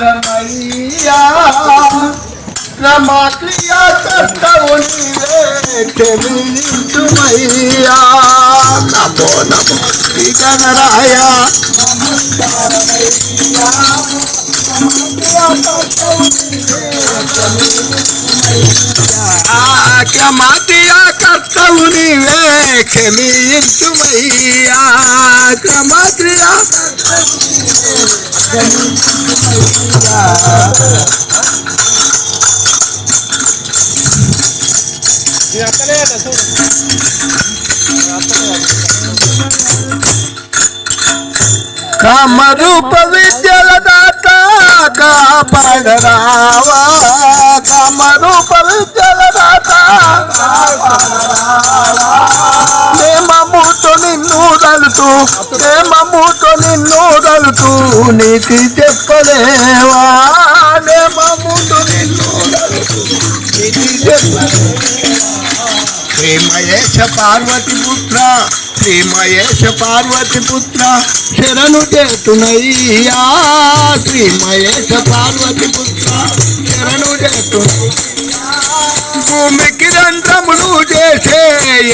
నమస్కారమయ్యా క్రమక్రియ కర్తవు నీవే క్షమించుమయ్యా నమో నమో శ్రీ గణరాయ క్రమక్రియ కర్తవు నీవే క్షమించుమయ్యా క్రమక్రియ కామరూప విద్యల దాత కాపాడరావా కామరూప ప్రేమముతో నిన్ను దలుతూ నీకు చెప్పలేవా? ప్రేమముతో నిన్ను దలుతూ చెప్పలేవా? పార్వతి పుత్ర శ్రీమయేష పార్వతి పుత్ర శరణు చేతునయ్యా. శ్రీమయేష పార్వతి పుత్ర శరణు చేతునయ్యా. భూమికి రంధ్రములు చేసే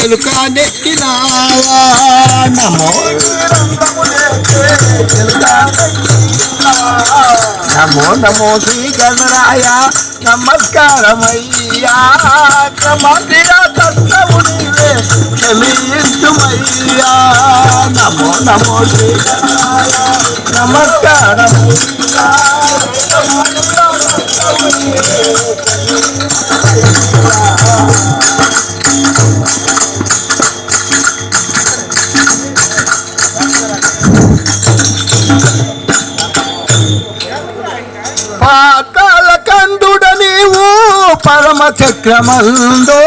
ఎలుక నెక్కినావా? నమో. నమో నమో శ్రీ గణరాయ నమస్కారమయ్యా. క్రమక్రియ తత్వము నీవే క్షమించుమయ్యా నమో నమో శ్రీ గణరాయ నమస్కారమయ్యా పాతాల కందుడ నీవు పరమ చక్రమందో.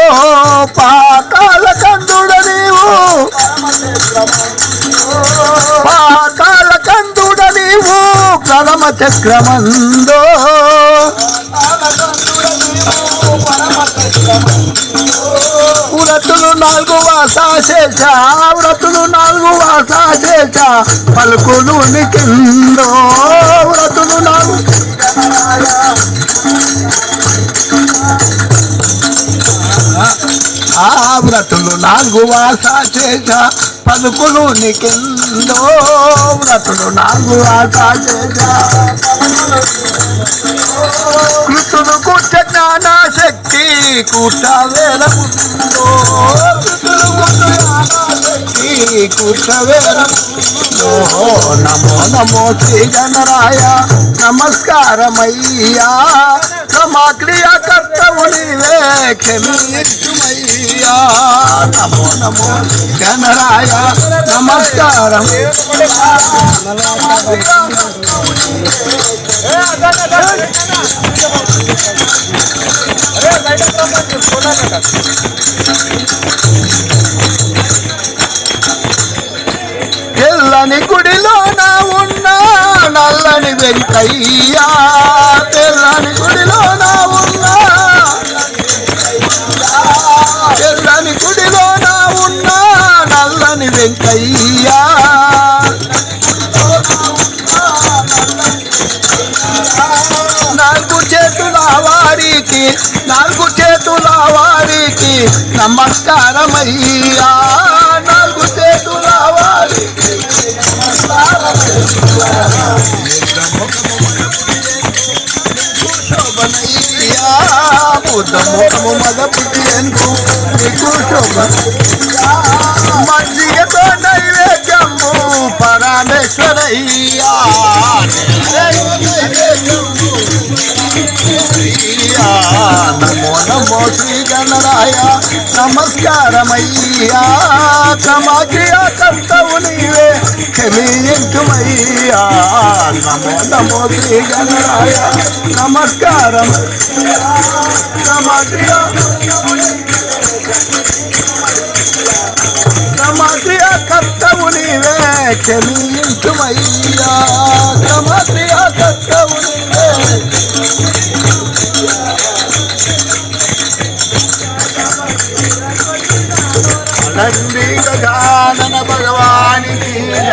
పాతాల కందుడ నీవు పాతాల కందుడ నీవు పరమ చక్రమందో. వ్రతులు నాలుగు వాసాశేష వ్రతులు నాలుగు వాసాశేష పలుకులు నికిందో నాగువాస నాలుగు పలుకులు నికిందో. వ్రతుడు నాగువాస వాసాశేష కృతుడు కూర్చ జ్ఞాన శక్తి కూర్చ వేలముందో కృతుడు కూర్చ జ్ఞాన శక్తి కూర్చ నమో నమో శ్రీ గణరాయ నమస్కారమయ్యా. క్రమక్రియ కర్తవు నీవే క్షమించుమయ్యా. నమో నమో గణరాయ నమస్కారం. తెల్లని గుడిలో నా ఉన్నా నల్లని వెంకయ్యా తెల్లని గుడిలోన ఉన్నా నల్లని వెంకయ్యా. నాలుగు చేతుల వారికి నాలుగు చేతుల వారికి నమస్కారమయ్యా. నాలుగు చేతుల వారికి శోభనయ్యా బుద్ధ ముఖము మగ పుట్టి శోభ. నీకు నైవేద్యము పరమేశ్వరయ్యా నమో నమో శ్రీ గణరాయ నమస్కారమయ్యా. క్షమాక్రియ కర్తవు నీవే క్షమించుమయ్యా నమో నమో శ్రీ గణరాయ నమస్కారం క్షమాక్రియ క్షమించుమయ్యా క్షమాక్రియ కర్తవు నంది గజానన భగవానికి జయ.